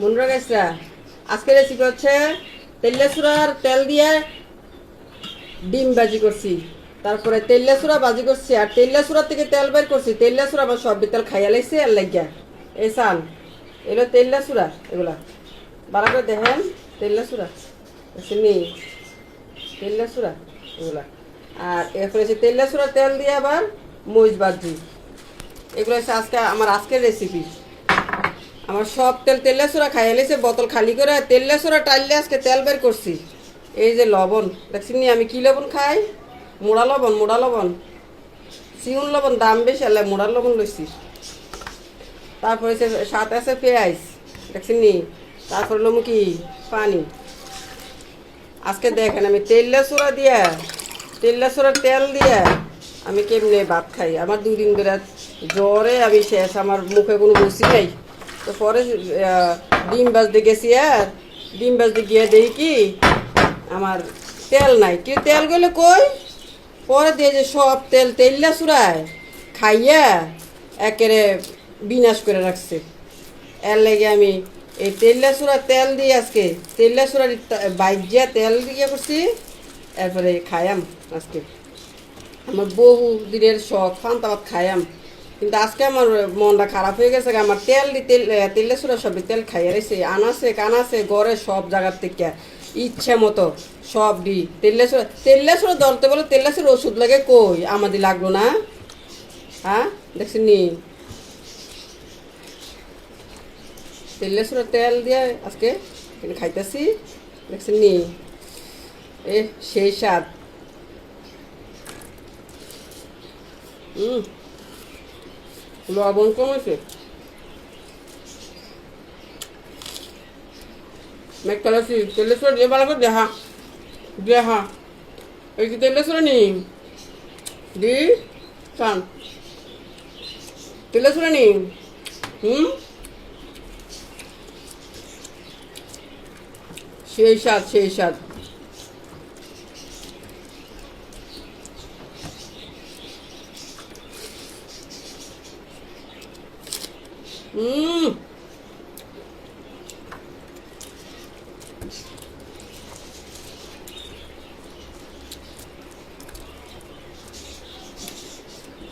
মনুরা গাইসরা আজকে রেসিপি হচ্ছে তেলেসুরার তেল দিয়ে ডিম ভাজি করছি। তারপরে তেলেসুরা ভাজি করছি, আর তেলেসুরা থেকে তেল বের করছি। তেলেসুরা আবার সব তেল খাইয়া লাইছে, আর লাগিয়া এই সান এগুলো তেলেসুরা এগুলা। ভালো করে দেখেন তেলেসুরা শুনি তেলেসুরা এগুলা। আর এরপরে হচ্ছে তেলেসুরা তেল দিয়ে আবার মরিচ ভাজি। এগুলো হচ্ছে আজকে, আমার আজকের রেসিপি আমার সব তেল তেলেসুরা খাই এলেছে বোতল খালি করে তেলেসুরা টাইলে আজকে তেল বের করছি। এই যে লবণ, দেখছি নি, আমি কি লবণ খাই? মোড়া লবণ মোড়া লবণ। সিউন লবণ, দাম বেশি আলে মোড়া লবণ লইছি। তারপরে সাত আছে পেঁয়াজ, দেখছি নি, তারপরে লমু কি পানি। আজকে দেখেন আমি তেলেসুরা দিয়া তেলেসুরার তেল দিয়া আমি কেমনে ভাত খাই? আমার দুদিন ধরে জ্বরে আমি শেষ, আমার মুখে কোনো বসি নাই। তো ডিম বাজতে গেছি আর, ডিম বাজতে গিয়ে দেখি কি আমার তেল নাই। কি তেল গেলে কই? পরে দিয়ে যে সব তেল তেললা সুরায় খাইয়া একেবারে বিনাশ করে রাখছে। এর লেগে আমি এই তেললা সুরা তেল দিয়ে আজকে তেললা সুরা বাইজিয়া তেল দিয়ে করছি, এরপরে খায়াম আজকে। আমার বহু দিনের শখ ভাত খায়াম কিন্তু আজকে আমার মনটা খারাপ হয়ে গেছে আমার তেল তেল তেলে সুরা সবই তেল খাইয়া রয়েছে। আনাছে কানাছে গড়ে সব জায়গার থেকে। ইচ্ছে মতো সব দি। তেলে সুরা তেলে সুরা ধরতে বলে তেলে সুরা ওষুধ লাগে কই? আমাদের লাগল না? হ্যাঁ দেখছি নি? তেলে সুরা তেল দিয়ে আজকে খাইতেছি। দেখছেন নি? এ, সেই স্বাদ। হুম লবণ কম আছে মেঘটালাসি তেলেশ্বর করে দেখা দেখা এই তেলেশ্বর নি দি চান তেলেশ্বর নি হুম সেই স্বাদ সেই স্বাদ হুম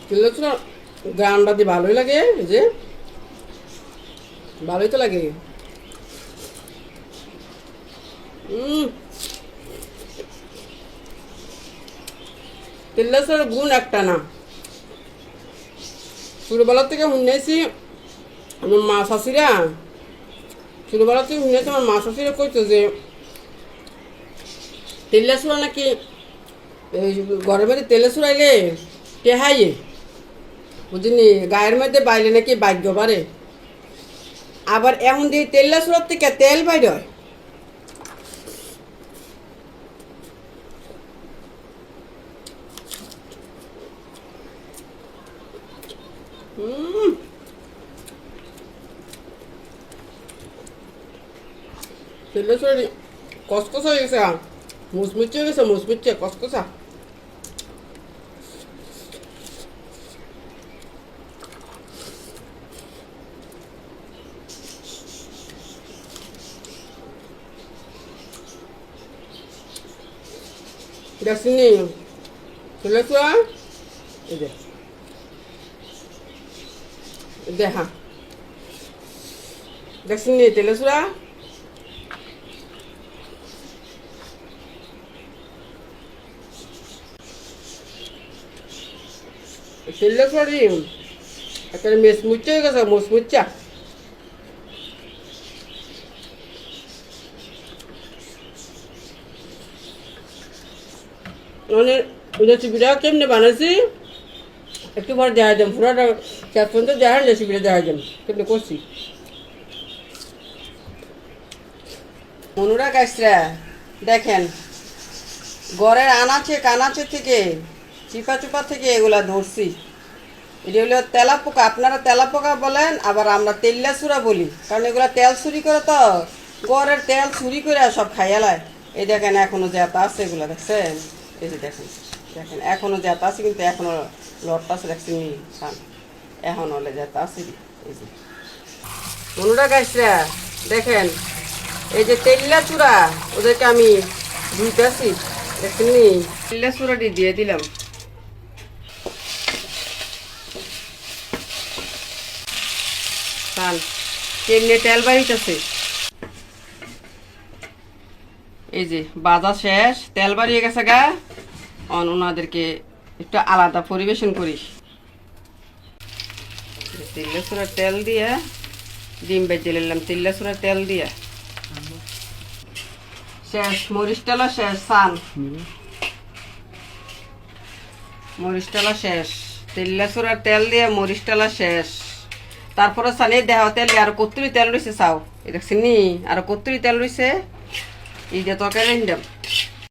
কিনলে তো গানটা দিয়ে ভালোই লাগে যে। ভালোই তো লাগে। তেলেশ্বর গুণ একটা না। ছোটোবেলা থেকে শুনেছি আমার মা শাশিরা ছোটোবেলা থেকে শুনেছি আমার মা শাশিরা কইতো যে, তেলে সুরা নাকি ঘরের মধ্যে তেলে সুরাইলে টেহাইয়ে। বুঝিনি, গায়ের মধ্যে বাইলে নাকি ভাগ্য বাড়ে। আবার এমন দিয়ে তেল্লা সুরার থেকে তেল বাইর হয়। হুম তেলে সুরারি কসকসা হয়ে গেছে, মুচমুচে হয়ে গেছে মুচমুচে কসকসা দেখছিনি তেলে সুরা এই যে দেখা দেখছিনি তেলে সুরা একটা মেস মুচ্ছে হয়ে গেছে, মোস মুচ্চা। মানে রেসিপিটা কেমনে বানাইছি? একটু পরে দেখা যাম পুরোটা চার পর্যন্ত দেখা যাম কেমনে করছি? মনুরা গাছরা দেখেন, ঘরের আনাচে কানাচে থেকে, চিপা চুপা থেকে এগুলা ধরছি। এটা হলো তেলা পোকা আপনারা তেলা পোকা বলেন, আবার আমরা তেল্লা চুরা বলি। কারণ এগুলা তেল চুরি করে তো ঘরের তেল চুরি করে সব খাইয়ালায় এই দেখেন, এখনও যেটা আছে এগুলা, দেখছেন? এই যে দেখেন দেখেন, এখনও যেটা আছে, কিন্তু এখনও লটটা আছে, দেখছেন? খান, এখন হলে যেটা আছে, এই যে। মনুরা গাছরা দেখেন, এই যে তেল্লা চূড়া ওদেরকে আমি ধুইতেছি দেখেন নি? তেল্লা চূড়াটি দিয়ে দিলাম। চাল। কেমনে তেল বাড়িতেছে? এই যে বাজা শেষ, তেল বাড়িয়ে গেছে গা। অন ওনাদেরকে একটু আলাদা পরিবেশন করিস তিল্লাসুরার তেল দিয়ে, ডিম বেজে নিলাম তিল্লাসুরার তেল দিয়ে। শেষ, মরিচ তেলও শেষ সান মরিচ তেলও শেষ। তিল্লাসুরার তেল দিয়ে মরিচ তেলও শেষ। তারপরে সানি দেহ তেল আর কত্তুরি তেল রয়েছে চাও এটা চিনি আর কত্তুরি তেল রয়েছে এই যে তরকারি রান্ধাম